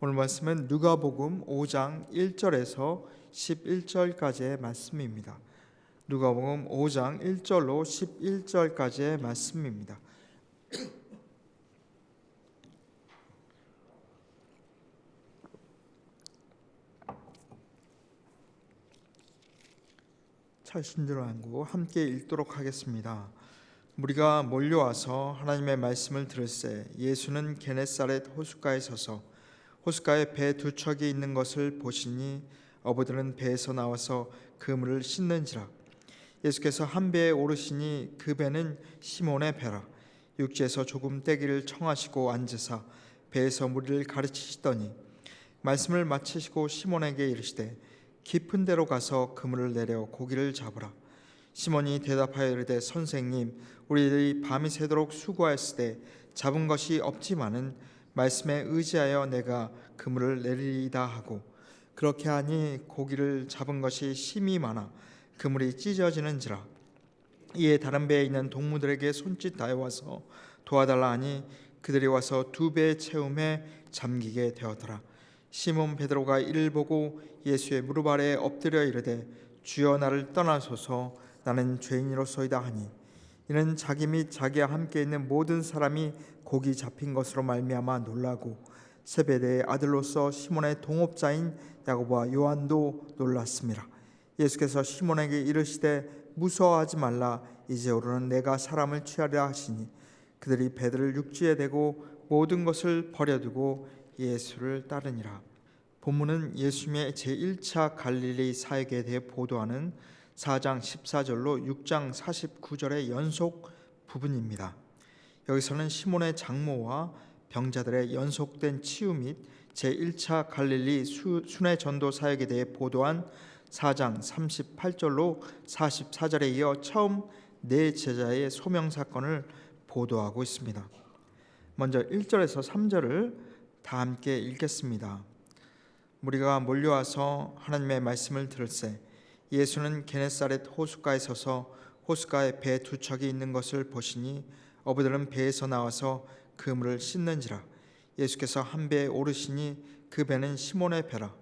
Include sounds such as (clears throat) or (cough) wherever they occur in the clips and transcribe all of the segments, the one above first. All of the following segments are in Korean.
오늘 말씀은 누가복음 5장 1절에서 11절까지의 말씀입니다. 누가복음 5장 1절로 11절까지의 말씀입니다. 철신들을 안고 함께 읽도록 하겠습니다. 무리가 몰려와서 하나님의 말씀을 들을새 예수는 게네사렛 호숫가에 서서 호숫가에 배 두 척이 있는 것을 보시니 어부들은 배에서 나와서 그물을 씻는지라. 예수께서 한 배에 오르시니 그 배는 시몬의 배라. 육지에서 조금 떼기를 청하시고 앉으사 배에서 무리를 가르치시더니 말씀을 마치시고 시몬에게 이르시되 깊은 데로 가서 그물을 내려 고기를 잡으라. 시몬이 대답하여 이르되 선생님 우리들이 밤이 새도록 수고하였으되 잡은 것이 없지만은 말씀에 의지하여 내가 그물을 내리리이다 하고 그렇게 하니 고기를 잡은 것이 심이 많아 그물이 찢어지는지라. 이에 다른 배에 있는 동무들에게 손짓 다해 와서 도와달라 하니 그들이 와서 두 배의 채움에 잠기게 되었더라. 시몬 베드로가 이를 보고 예수의 무릎 아래에 엎드려 이르되 주여 나를 떠나소서. 나는 죄인이로소이다 하니. 이는 자기 및 자기와 함께 있는 모든 사람이 고기 잡힌 것으로 말미암아 놀라고 세베대의 아들로서 시몬의 동업자인 야고보와 요한도 놀랐습니다. 예수께서 시몬에게 이르시되 무서워하지 말라 이제 오르는 내가 사람을 취하려 하시니 그들이 배들을 육지에 대고 모든 것을 버려두고 예수를 따르니라. 본문은 예수님의 제1차 갈릴리 사역에 대해 보도하는 4장 14절로 6장 49절의 연속 부분입니다. 여기서는 시몬의 장모와 병자들의 연속된 치유 및 제1차 갈릴리 순회 전도 사역에 대해 보도한 4장 38절로 44절에 이어 처음 네 제자의 소명 사건을 보도하고 있습니다. 먼저 1절에서 3절을 다 함께 읽겠습니다. 무리가 몰려와서 하나님의 말씀을 들을새 예수는 게네사렛 호숫가에 서서 호숫가에 배 두 척이 있는 것을 보시니 어부들은 배에서 나와서 그물을 씻는지라 예수께서 한 배에 오르시니 그 배는 시몬의 배라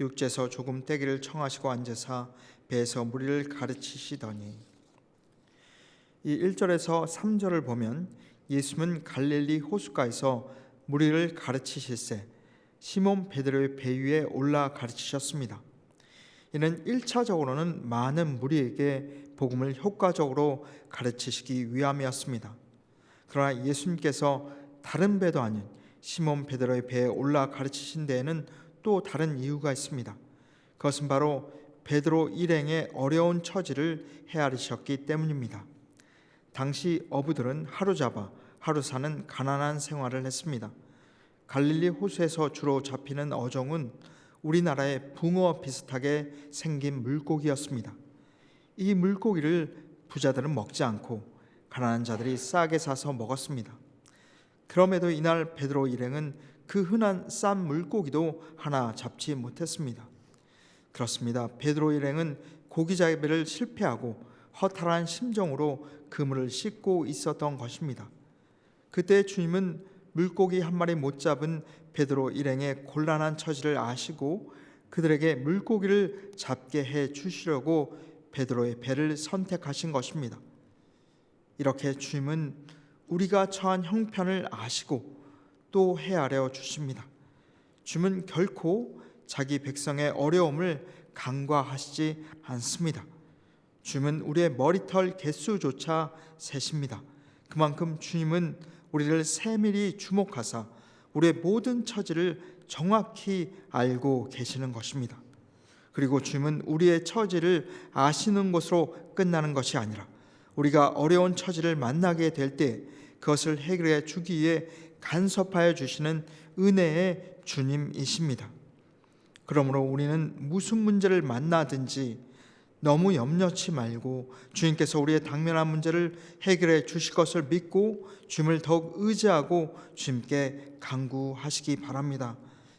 육지에서 조금 떼기를 청하시고 앉으사 배에서 무리를 가르치시더니 이 1절에서 3절을 보면 예수는 갈릴리 호숫가에서 무리를 가르치실세 시몬 베드로의 배 위에 올라 가르치셨습니다. 이는 1차적으로는 많은 무리에게 복음을 효과적으로 가르치시기 위함이었습니다. 그러나 예수님께서 다른 배도 아닌 시몬 베드로의 배에 올라 가르치신 데에는 또 다른 이유가 있습니다. 그것은 바로 베드로 일행의 어려운 처지를 헤아리셨기 때문입니다. 당시 어부들은 하루 잡아 하루 사는 가난한 생활을 했습니다. 갈릴리 호수에서 주로 잡히는 어종은 우리나라의 붕어 비슷하게 생긴 물고기였습니다. 이 물고기를 부자들은 먹지 않고 가난한 자들이 싸게 사서 먹었습니다. 그럼에도 이날 베드로 일행은 그 흔한 싼 물고기도 하나 잡지 못했습니다. 그렇습니다. 베드로 일행은 고기 잡기를 실패하고 허탈한 심정으로 그물을 씻고 있었던 것입니다. 그때 주님은 물고기 한 마리 못 잡은 베드로 일행의 곤란한 처지를 아시고 그들에게 물고기를 잡게 해 주시려고 베드로의 배를 선택하신 것입니다. 이렇게 주님은 우리가 처한 형편을 아시고 또 헤아려 주십니다. 주님은 결코 자기 백성의 어려움을 간과하시지 않습니다. 주님은 우리의 머리털 개수조차 세십니다. 그만큼 주님은 우리를 세밀히 주목하사 우리의 모든 처지를 정확히 알고 계시는 것입니다. 그리고 주님은 우리의 처지를 아시는 것으로 끝나는 것이 아니라 우리가 어려운 처지를 만나게 될 때 그것을 해결해 주기 위해 간섭하여 주시는 은혜의 주님이십니다. 그러므로 우리는 무슨 문제를 만나든지 너무 염려치 말고 주님께서 우리의 당면한 문제를 해결해 주실 것을 믿고 주님을 더욱 의지하고 주님께 간구하시기 바랍니다.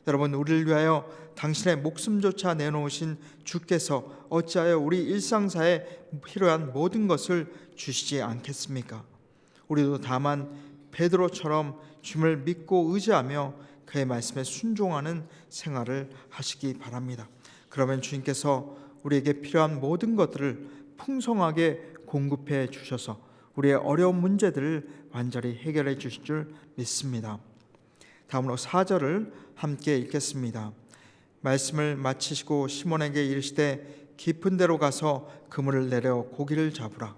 여러분 우리를 위하여 당신의 목숨조차 내놓으신 주께서 어찌하여 우리 일상사에 필요한 모든 것을 주시지 않겠습니까? 우리도 다만 베드로처럼 주님을 믿고 의지하며 그의 말씀에 순종하는 생활을 하시기 바랍니다. 그러면 주님께서 우리에게 필요한 모든 것들을 풍성하게 공급해 주셔서 우리의 어려운 문제들을 완전히 해결해 주실 줄 믿습니다. 다음으로 4절을 함께 읽겠습니다. 말씀을 마치시고 시몬에게 이르시되 깊은 데로 가서 그물을 내려 고기를 잡으라.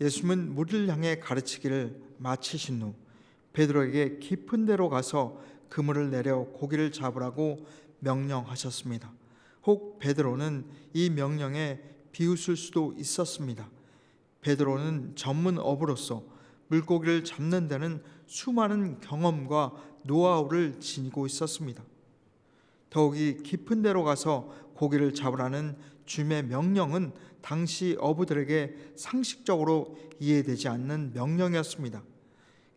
예수님은 물을 향해 가르치기를 마치신 후 베드로에게 깊은 데로 가서 그물을 내려 고기를 잡으라고 명령하셨습니다. 혹 베드로는 이 명령에 비웃을 수도 있었습니다. 베드로는 전문 어부로서 물고기를 잡는 데는 수많은 경험과 노하우를 지니고 있었습니다. 더욱이 깊은 데로 가서 고기를 잡으라는 주님의 명령은 당시 어부들에게 상식적으로 이해되지 않는 명령이었습니다.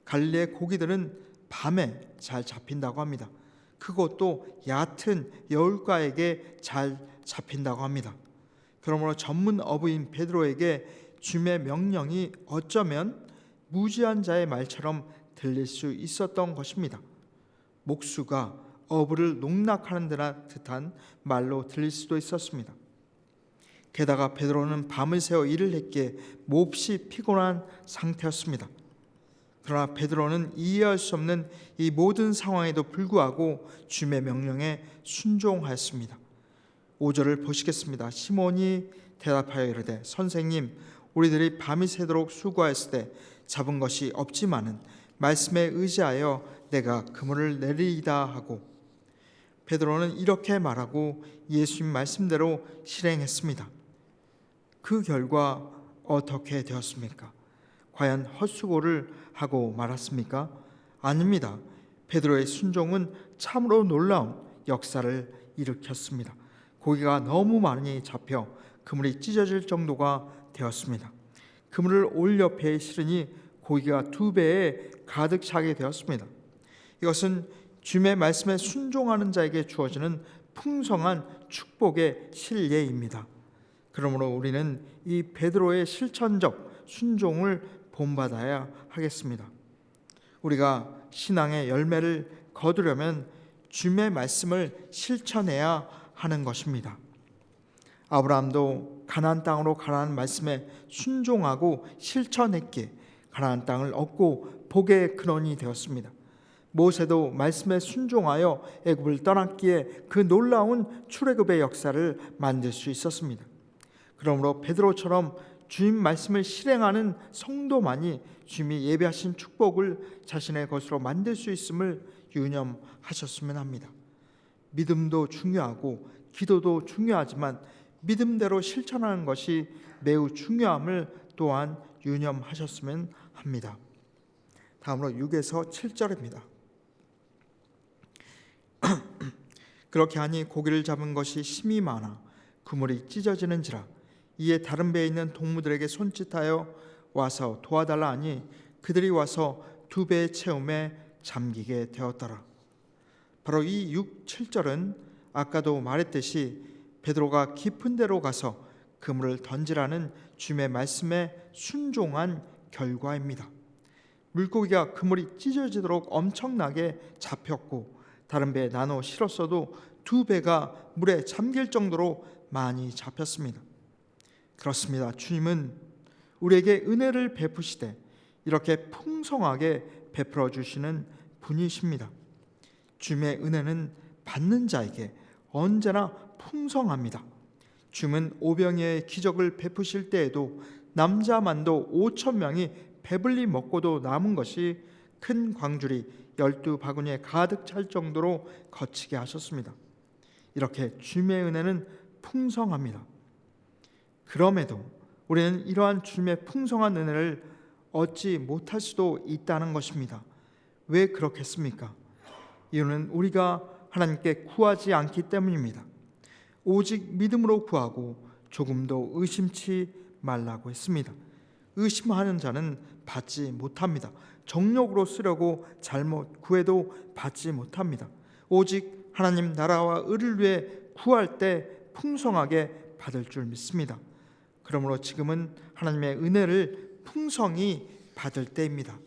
갈리의 고기들은 밤에 잘 잡힌다고 합니다. 그것도 얕은 여울가에게 잘 잡힌다고 합니다. 그러므로 전문 어부인 베드로에게 주님의 명령이 어쩌면 무지한 자의 말처럼 들릴 수 있었던 것입니다. 목수가 어부를 농락하는 듯한 말로 들릴 수도 있었습니다. 게다가 베드로는 밤을 새워 일을 했기에 몹시 피곤한 상태였습니다. 그러나 베드로는 이해할 수 없는 이 모든 상황에도 불구하고 주님의 명령에 순종하였습니다. 5절을 보시겠습니다. 시몬이 대답하여 이르되 선생님 우리들이 밤이 새도록 수고하였을 때 잡은 것이 없지만은 말씀에 의지하여 내가 그물을 내리이다 하고 베드로는 이렇게 말하고 예수님 말씀대로 실행했습니다. 그 결과 어떻게 되었습니까? 과연 헛수고를 하고 말았습니까? 아닙니다. 베드로의 순종은 참으로 놀라운 역사를 일으켰습니다. 고기가 너무 많이 잡혀 그물이 찢어질 정도가 되었습니다. 그물을 올 옆에 실으니 고기가 두 배에 가득 차게 되었습니다. 이것은 주님의 말씀에 순종하는 자에게 주어지는 풍성한 축복의 실례입니다. 그러므로 우리는 이 베드로의 실천적 순종을 본받아야 하겠습니다. 우리가 신앙의 열매를 거두려면 주님의 말씀을 실천해야 하는 것입니다. 아브라함도 가나안 땅으로 가라는 말씀에 순종하고 실천했기에 가나안 땅을 얻고 복의 근원이 되었습니다. 모세도 말씀에 순종하여 애굽을 떠났기에 그 놀라운 출애굽의 역사를 만들 수 있었습니다. 그러므로 베드로처럼 주님 말씀을 실행하는 성도만이 주님이 예배하신 축복을 자신의 것으로 만들 수 있음을 유념하셨으면 합니다. 믿음도 중요하고 기도도 중요하지만 믿음대로 실천하는 것이 매우 중요함을 또한 유념하셨으면 합니다. 다음으로 6에서 7절입니다. (clears throat) 그렇게 하니 고기를 잡은 것이 심이 많아 그물이 찢어지는지라 이에 다른 배에 있는 동무들에게 손짓하여 와서 도와달라 하니 그들이 와서 두 배의 채움에 잠기게 되었더라. 바로 이 6, 7절은 아까도 말했듯이 베드로가 깊은 데로 가서 그물을 던지라는 주님의 말씀에 순종한 결과입니다. 물고기가 그물이 찢어지도록 엄청나게 잡혔고 다른 배에 나눠 실었어도 두 배가 물에 잠길 정도로 많이 잡혔습니다. 그렇습니다. 주님은 우리에게 은혜를 베푸시되 이렇게 풍성하게 베풀어 주시는 분이십니다. 주님의 은혜는 받는 자에게 언제나 풍성합니다. 주님은 오병이의 기적을 베푸실 때에도 남자만도 5천 명이 배불리 먹고도 남은 것이 큰 광줄이 열두 바구니에 가득 찰 정도로 거치게 하셨습니다. 이렇게 주님의 은혜는 풍성합니다. 그럼에도 우리는 이러한 주님의 풍성한 은혜를 얻지 못할 수도 있다는 것입니다. 왜 그렇겠습니까? 이유는 우리가 하나님께 구하지 않기 때문입니다. 오직 믿음으로 구하고 조금도 의심치 말라고 했습니다. 의심하는 자는 받지 못합니다. 정력으로 쓰려고 잘못 구해도 받지 못합니다. 오직 하나님 나라와 의를 위해 구할 때 풍성하게 받을 줄 믿습니다. 그러므로 지금은 하나님의 은혜를 풍성히 받을 때입니다.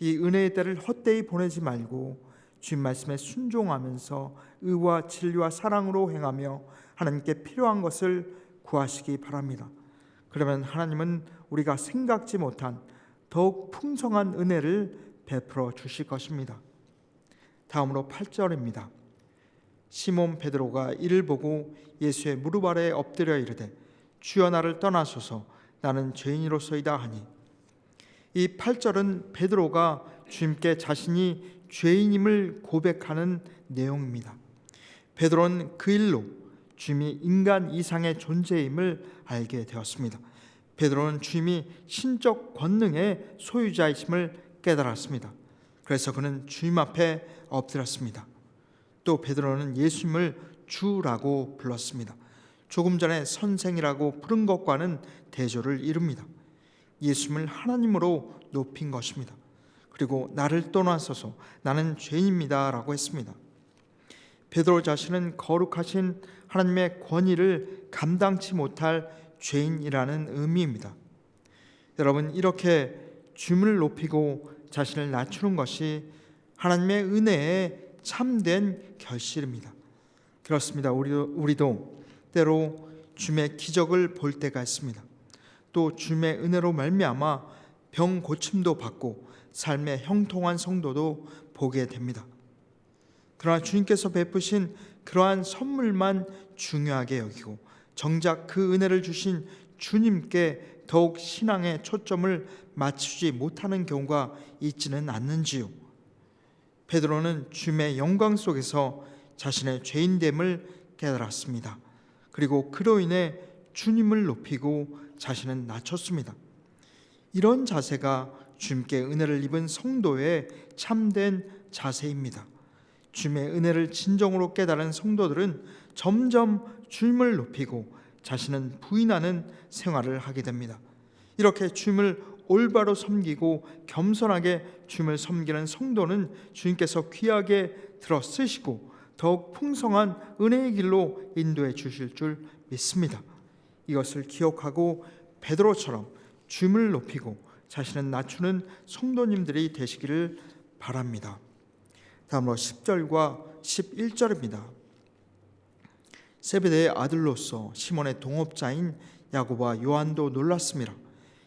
이 은혜의 때를 헛되이 보내지 말고 주님 말씀에 순종하면서 의와 진리와 사랑으로 행하며 하나님께 필요한 것을 구하시기 바랍니다. 그러면 하나님은 우리가 생각지 못한 더욱 풍성한 은혜를 베풀어 주실 것입니다. 다음으로 8절입니다. 시몬 베드로가 이를 보고 예수의 무릎 아래 엎드려 이르되 주여 나를 떠나소서 나는 죄인으로서이다 하니 이 8절은 베드로가 주님께 자신이 죄인임을 고백하는 내용입니다. 베드로는 그 일로 주님이 인간 이상의 존재임을 알게 되었습니다. 베드로는 주님이 신적 권능의 소유자이심을 깨달았습니다. 그래서 그는 주님 앞에 엎드렸습니다. 또 베드로는 예수님을 주라고 불렀습니다. 조금 전에 선생이라고 부른 것과는 대조를 이룹니다. 예수님을 하나님으로 높인 것입니다. 그리고 나를 떠나서서 나는 죄인입니다라고 했습니다. 베드로 자신은 거룩하신 하나님의 권위를 감당치 못할 죄인이라는 의미입니다. 여러분 이렇게 주님을 높이고 자신을 낮추는 것이 하나님의 은혜의 참된 결실입니다. 그렇습니다. 우리도, 우리도 때로 주님의 기적을 볼 때가 있습니다. 또 주님의 은혜로 말미암아 병 고침도 받고 삶의 형통한 성도도 보게 됩니다. 그러나 주님께서 베푸신 그러한 선물만 중요하게 여기고 정작 그 은혜를 주신 주님께 더욱 신앙의 초점을 맞추지 못하는 경우가 있지는 않는지요. 베드로는 주님의 영광 속에서 자신의 죄인됨을 깨달았습니다. 그리고 그로 인해 주님을 높이고 자신은 낮췄습니다. 이런 자세가 주님께 은혜를 입은 성도의 참된 자세입니다. 주님의 은혜를 진정으로 깨달은 성도들은 점점 주님을 높이고 자신은 부인하는 생활을 하게 됩니다. 이렇게 주님을 올바로 섬기고 겸손하게 주님을 섬기는 성도는 주님께서 귀하게 들어 쓰시고 더욱 풍성한 은혜의 길로 인도해 주실 줄 믿습니다. 이것을 기억하고 베드로처럼 주님을 높이고 자신은 낮추는 성도님들이 되시기를 바랍니다. 다음으로 10절과 11절입니다. 세베대의 아들로서 시몬의 동업자인 야고보와 요한도 놀랐습니다.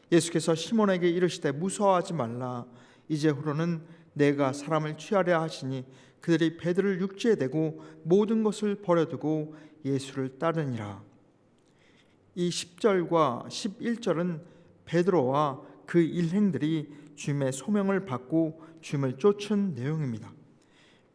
예수께서 시몬에게 이르시되 무서워하지 말라 이제후로는 내가 사람을 취하려 하시니 그들이 베드를 육지에 대고 모든 것을 버려두고 예수를 따르니라. 이 10절과 11절은 베드로와 그 일행들이 주님의 소명을 받고 주님을 쫓은 내용입니다.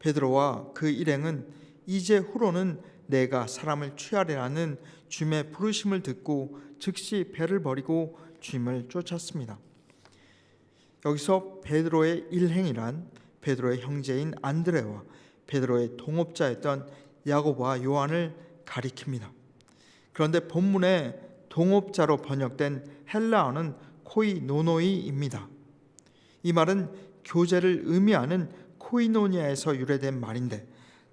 베드로와 그 일행은 이제 후로는 내가 사람을 취하리라는 주님의 부르심을 듣고 즉시 배를 버리고 주님을 쫓았습니다. 여기서 베드로의 일행이란 베드로의 형제인 안드레와 베드로의 동업자였던 야고보와 요한을 가리킵니다. 그런데 본문에 동업자로 번역된 헬라어는 코이노노이입니다. 이 말은 교제를 의미하는 코이노니아에서 유래된 말인데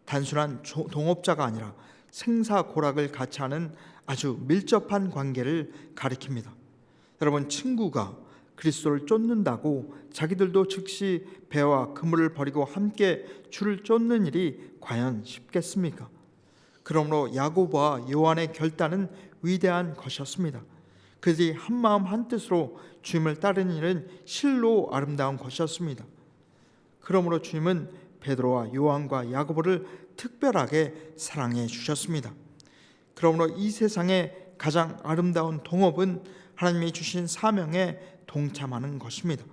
단순한 동업자가 아니라 생사고락을 같이 하는 아주 밀접한 관계를 가리킵니다. 여러분 친구가 그리스도를 쫓는다고 자기들도 즉시 배와 그물을 버리고 함께 줄을 쫓는 일이 과연 쉽겠습니까? 그러므로 야고보와 요한의 결단은 위대한 것이었습니다. 그들이 한 마음 한 뜻으로 주님을 따르는 일은 실로 아름다운 것이었습니다. 그러므로 주님은 베드로와 요한과 야고보를 특별하게 사랑해 주셨습니다. 그러므로 이 세상의 가장 아름다운 동업은 하나님이 주신 사명에 동참하는 것입니다.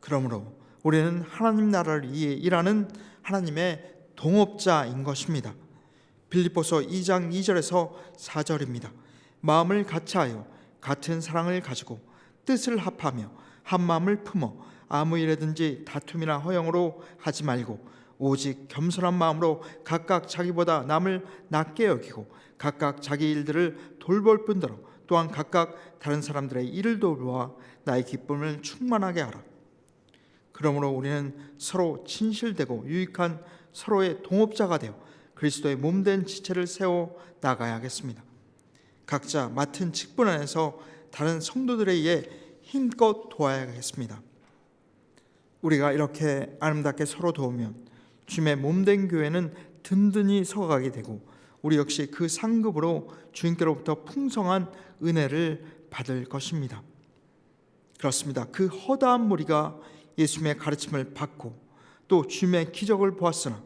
그러므로 우리는 하나님 나라를 위해 일하는 하나님의 동업자인 것입니다. 빌립보서 2장 2절에서 4절입니다. 마음을 같이하여 같은 사랑을 가지고 뜻을 합하며 한 마음을 품어 아무 일에든지 다툼이나 허영으로 하지 말고 오직 겸손한 마음으로 각각 자기보다 남을 낮게 여기고 각각 자기 일들을 돌볼 뿐더러 또한 각각 다른 사람들의 일을 돌보아 나의 기쁨을 충만하게 하라. 그러므로 우리는 서로 진실되고 유익한 서로의 동업자가 되어 그리스도의 몸된 지체를 세워 나가야겠습니다. 각자 맡은 직분 안에서 다른 성도들에 의해 힘껏 도와야겠습니다. 우리가 이렇게 아름답게 서로 도우면 주님의 몸된 교회는 든든히 서가게 되고 우리 역시 그 상급으로 주님께로부터 풍성한 은혜를 받을 것입니다. 그렇습니다. 그 허다한 무리가 예수님의 가르침을 받고 또 주님의 기적을 보았으나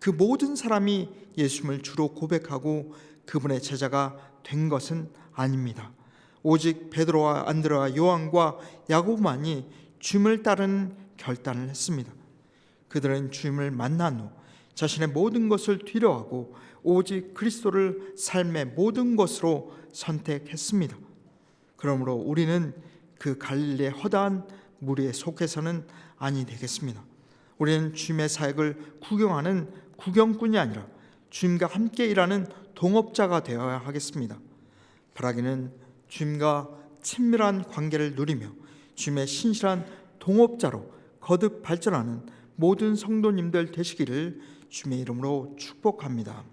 그 모든 사람이 예수님을 주로 고백하고 그분의 제자가 된 것은 아닙니다. 오직 베드로와 안드레와 요한과 야고보만이 주님을 따른 결단을 했습니다. 그들은 주님을 만난 후 자신의 모든 것을 뒤로하고 오직 그리스도를 삶의 모든 것으로 선택했습니다. 그러므로 우리는 그 갈릴리의 허다한 무리에 속해서는 아니 되겠습니다. 우리는 주님의 사역을 구경하는 구경꾼이 아니라 주님과 함께 일하는 동업자가 되어야 하겠습니다. 바라기는 주님과 친밀한 관계를 누리며 주님의 신실한 동업자로 거듭 발전하는 모든 성도님들 되시기를 주님의 이름으로 축복합니다.